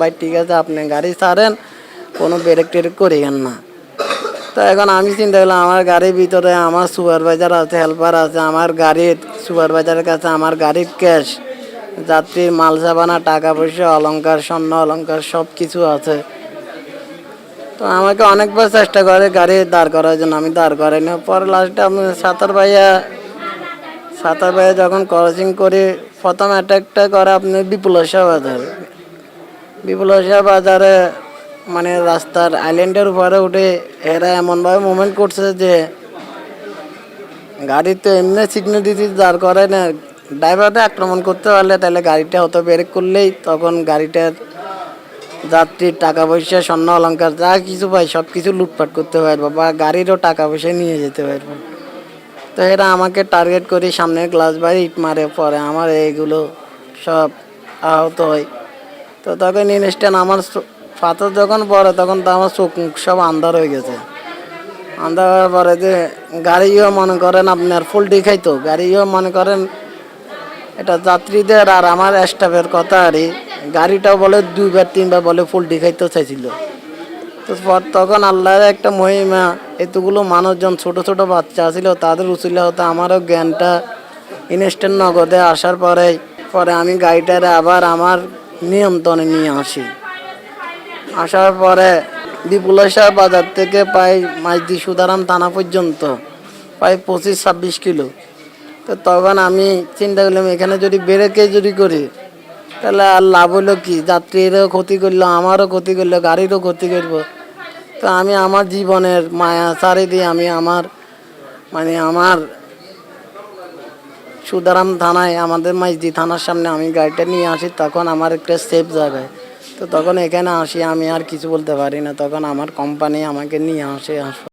ভাই, ঠিক আছে, আপনি গাড়ি ছাড়েন, কোনো ব্রেক টেরেক করিয়েন না। তো এখন আমি চিন্তা করলাম, আমার গাড়ির ভিতরে আমার সুপারভাইজার আছে হেল্পার আছে, আমার গাড়ির সুপারভাইজারের কাছে আমার গাড়ির ক্যাশ যাত্রীর মাল সাবানা টাকা পয়সা অলংকার, স্বর্ণ, অলংকার সব কিছু আছে। তো আমাকে অনেকবার চেষ্টা করে গাড়ি দাঁড় করার জন্য, আমি দাঁড় করাই না পরে লাস্টে আমি সাঁতার ভাইয়া সাঁতার ভাইয়া যখন ক্রসিং করি, প্রথম অ্যাটাকটা করে আপনি বিপুল শাহ বাজার বিপুল শাহ বাজারে মানে রাস্তার আইল্যান্ডের উপরে উঠে এরা এমনভাবে মুভমেন্ট করছে যে গাড়ি তো এমনি সিগন্যাল দিতে দাঁড় করে না। ড্রাইভারটা আক্রমণ করতে পারলে তাহলে গাড়িটা হয়তো ব্রেক করলেই তখন গাড়িটার যাত্রীর টাকা পয়সা, স্বর্ণ অলংকার যা কিছু পাই সব কিছু লুটপাট করতে পারব বা গাড়িরও টাকা পয়সা নিয়ে যেতে পারব তো এরা আমাকে টার্গেট করে সামনে গ্লাস বাড়ি ইট মারে, পরে আমার এইগুলো সব আহত হয়। তো তখন ইনস্ট্যান্ট আমার পাথর যখন পড়ে, তখন তো আমার চোখ মুখ সব আন্ধার হয়ে গেছে। আন্ধার হওয়ার পরে যে গাড়িও মনে করেন আপনার ফুলটি খাইতো, গাড়িও মনে করেন এটা যাত্রীদের আর আমার স্টাফের কথা আরই গাড়িটাও বলে দুইবার, তিনবার বলে ফুলটি খাইতে চাইছিল। তো তখন আল্লাহর একটা মহিমা, এতগুলো মানুষজন, ছোট ছোট বাচ্চা ছিল, তাদের উচিলে হতো আমারও জ্ঞানটা ইনস্ট্যান্ট নগদে আসার পরে পরে আমি গাড়িটারে আবার আমার নিয়ন্ত্রণে নিয়ে আসি। আসার পরে বিপুলেশ্বর বাজার থেকে প্রায় মাইদি সুদারাম থানা পর্যন্ত প্রায় পঁচিশ, ছাব্বিশ কিলো। তো তখন আমি চিন্তা করলাম, এখানে যদি বেড়েকে যদি করি, তাহলে আর লাভ হলো কি? যাত্রীরও ক্ষতি করল, আমারও ক্ষতি করল, গাড়িরও ক্ষতি করব। তো আমি আমার জীবনের মায়া সারি দিয়ে আমি আমার মানে আমার সুদারাম থানায়, আমাদের মাইজদি থানার সামনে আমি গাড়িটা নিয়ে আসি, তখন আমার একটা সেফ জায়গায়। তো তখন এখানে আসি, আমি আর কিছু বলতে পারি না। তখন আমার কোম্পানি আমাকে নিয়ে আসে হাসপাতালে